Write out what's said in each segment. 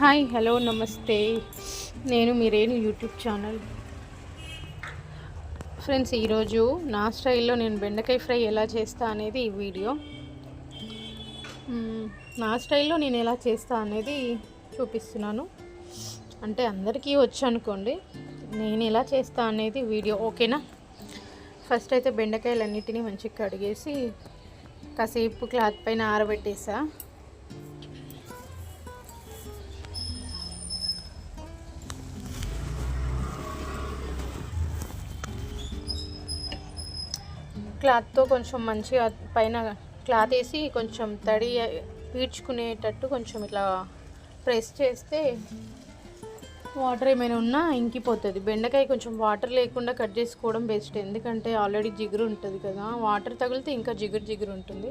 Hi hello నమస్తే. నేను మీరేను YouTube channel. Friends ఈరోజు నా స్టైల్లో నేను బెండకాయ ఫ్రై ఎలా చేస్తా అనేది ఈ వీడియో. నా స్టైల్లో నేను ఎలా చేస్తా అనేది చూపిస్తున్నాను. అంటే అందరికీ వచ్చు అనుకోండి నేను ఎలా చేస్తా అనేది వీడియో ఓకేనా? ఫస్ట్ అయితే బెండకాయలన్నిటినీ మంచిగా కడిగేసి కాసేపు క్లాత్ పైన ఆరబెట్టేసా. క్లాత్తో కొంచెం మంచిగా పైన క్లాత్ వేసి కొంచెం తడి పీడ్చుకునేటట్టు కొంచెం ఇట్లా ప్రెస్ చేస్తే వాటర్ ఏమైనా ఉన్నా ఇంకిపోతుంది. బెండకాయ కొంచెం వాటర్ లేకుండా కట్ చేసుకోవడం బెస్ట్. ఎందుకంటే ఆల్రెడీ జిగురు ఉంటుంది కదా. వాటర్ తగిలితే ఇంకా జిగురు జిగురు ఉంటుంది.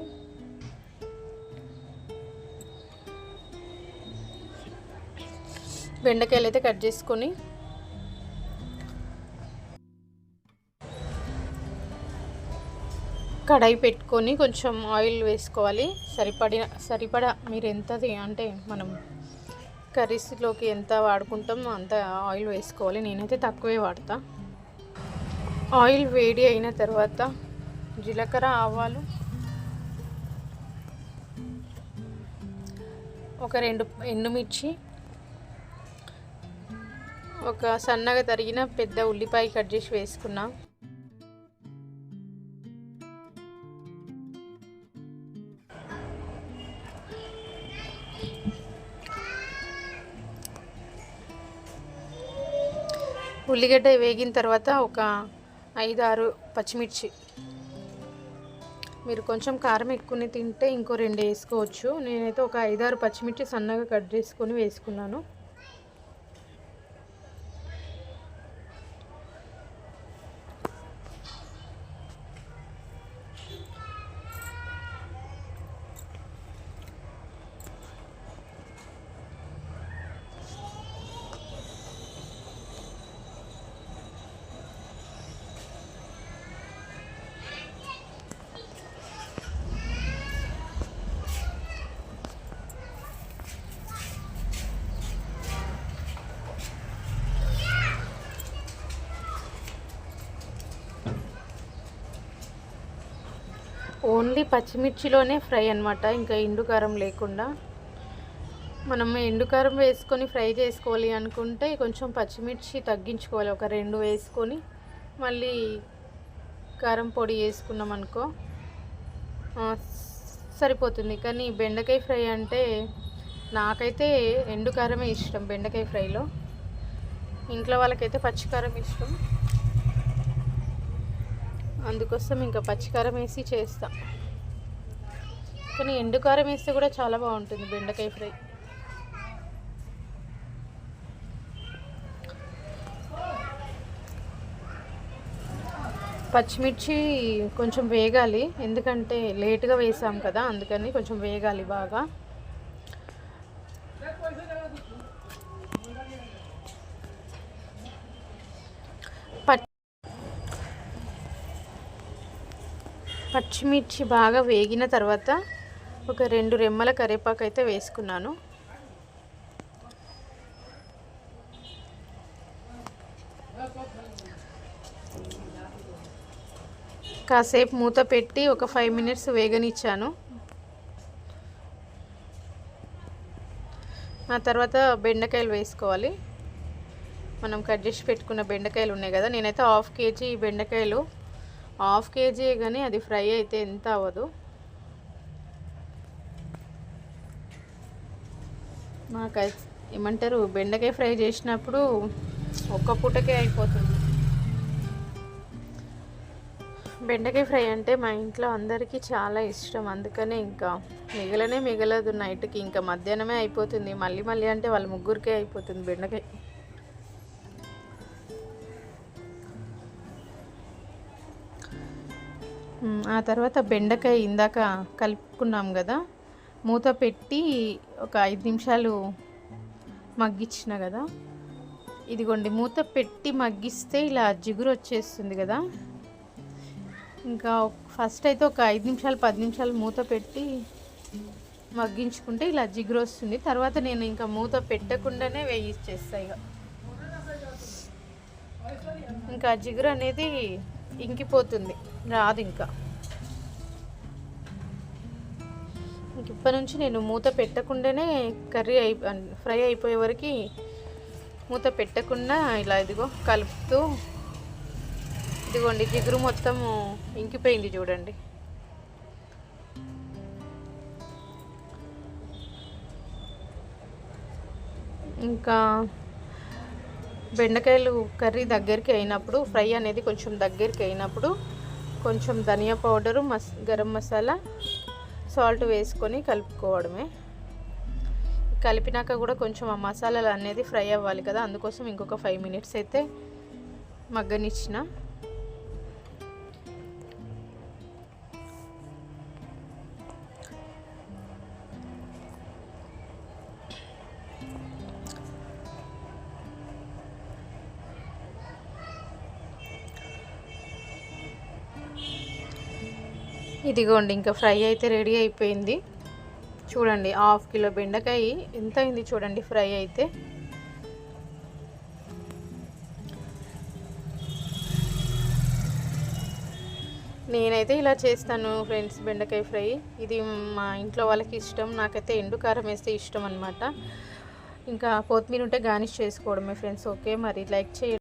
బెండకాయలు అయితే కట్ చేసుకొని కడాయి పెట్టుకొని కొంచెం ఆయిల్ వేసుకోవాలి. సరిపడిన సరిపడా మీరు ఎంతది అంటే మనం కర్రీస్లోకి ఎంత వాడుకుంటామో అంత ఆయిల్ వేసుకోవాలి. నేనైతే తక్కువే వాడతా. ఆయిల్ వేడి అయిన తర్వాత జీలకర్ర ఆవాలు ఒక రెండు ఎండుమిర్చి ఒక సన్నగా తరిగిన పెద్ద ఉల్లిపాయ కట్ చేసి వేసుకున్నా. ఉల్లిగడ్డ వేగిన తర్వాత ఒక ఐదు ఆరు పచ్చిమిర్చి. మీరు కొంచెం కారం ఎక్కువనే తింటే ఇంకో రెండు వేసుకోవచ్చు. నేనైతే ఒక ఐదు ఆరు పచ్చిమిర్చి సన్నగా కట్ చేసుకొని వేసుకున్నాను. ఓన్లీ పచ్చిమిర్చిలోనే ఫ్రై అనమాట ఇంకా ఎండు కారం లేకుండా. మనం ఎండు కారం వేసుకొని ఫ్రై చేసుకోవాలి అనుకుంటే కొంచెం పచ్చిమిర్చి తగ్గించుకోవాలి. ఒక రెండు వేసుకొని మళ్ళీ కారం పొడి వేసుకున్నాం అనుకో సరిపోతుంది. కానీ బెండకాయ ఫ్రై అంటే నాకైతే ఎండు కారమే ఇష్టం బెండకాయ ఫ్రైలో. ఇంట్లో వాళ్ళకైతే పచ్చికారం ఇష్టం. అందుకోసం ఇంకా పచ్చికారం వేసి చేస్తా. కానీ ఎండుకారం వేస్తే కూడా చాలా బాగుంటుంది బెండకాయ ఫ్రై. పచ్చిమిర్చి కొంచెం వేగాలి. ఎందుకంటే లేటుగా వేసాం కదా అందుకని కొంచెం వేగాలి బాగా. పచ్చిమిర్చి బాగా వేగిన తర్వాత ఒక రెండు రెమ్మల కరివేపాకు అయితే వేసుకున్నాను. కాసేపు మూత పెట్టి ఒక ఫైవ్ మినిట్స్ వేగనిచ్చాను. ఆ తర్వాత బెండకాయలు వేసుకోవాలి. మనం కట్ చేసి పెట్టుకున్న బెండకాయలు ఉన్నాయి కదా నేనైతే హాఫ్ కేజీ బెండకాయలు హాఫ్ కేజీ కానీ అది ఫ్రై అయితే ఎంత అవ్వదు. నాకు ఏమంటారు బెండకాయ ఫ్రై చేసినప్పుడు ఒక్క పూటకే అయిపోతుంది. బెండకాయ ఫ్రై అంటే మా ఇంట్లో అందరికీ చాలా ఇష్టం. అందుకనే ఇంకా మిగలనే మిగలదు నైట్కి. ఇంకా మధ్యాహ్నమే అయిపోతుంది. మళ్ళీ మళ్ళీ అంటే వాళ్ళ ముగ్గురికే అయిపోతుంది బెండకాయ. ఆ తర్వాత బెండకాయ ఇందాక కలుపుకున్నాం కదా మూత పెట్టి ఒక ఐదు నిమిషాలు మగ్గించిన కదా. ఇదిగోండి మూత పెట్టి మగ్గిస్తే ఇలా జిగురు వచ్చేస్తుంది కదా. ఇంకా ఫస్ట్ అయితే ఒక ఐదు నిమిషాలు పది నిమిషాలు మూత పెట్టి మగ్గించుకుంటే ఇలా జిగురు వస్తుంది. తర్వాత నేను ఇంకా మూత పెట్టకుండానే వేయించేస్తాయి ఇక. ఇంకా జిగురు అనేది ఇంకిపోతుంది. రాదు ఇంకా. ఇప్పటి నుంచి నేను మూత పెట్టకుండానే కర్రీ అయి ఫ్రై అయిపోయే వరకు మూత పెట్టకుండా ఇలా ఇదిగో కలుపుతూ ఇదిగోండి జిగురు మొత్తం ఇంకిపోయింది చూడండి. ఇంకా బెండకాయలు కర్రీ దగ్గరికి అయినప్పుడు ఫ్రై అనేది కొంచెం దగ్గరికి అయినప్పుడు కొంచెం ధనియా పౌడరు మస్ గరం మసాలా సాల్ట్ వేసుకొని కలుపుకోవడమే. కలిపినాక కూడా కొంచెం ఆ మసాలాలు అనేది ఫ్రై అవ్వాలి కదా అందుకోసం ఇంకొక ఫైవ్ మినిట్స్ అయితే మగ్గనిచ్చిన. ఇదిగోండి ఇంకా ఫ్రై అయితే రెడీ అయిపోయింది. చూడండి హాఫ్ కిలో బెండకాయ ఎంత అయింది చూడండి ఫ్రై అయితే. నేనైతే ఇలా చేస్తాను ఫ్రెండ్స్ బెండకాయ ఫ్రై. ఇది మా ఇంట్లో వాళ్ళకి ఇష్టం నాకైతే ఎండు కారం వేస్తే ఇష్టం అనమాట ఇంకా కొత్తిమీర ఉంటే గార్నిష్ చేసుకోవడమే ఫ్రెండ్స్ ఓకే? మరి లైక్ చేయండి.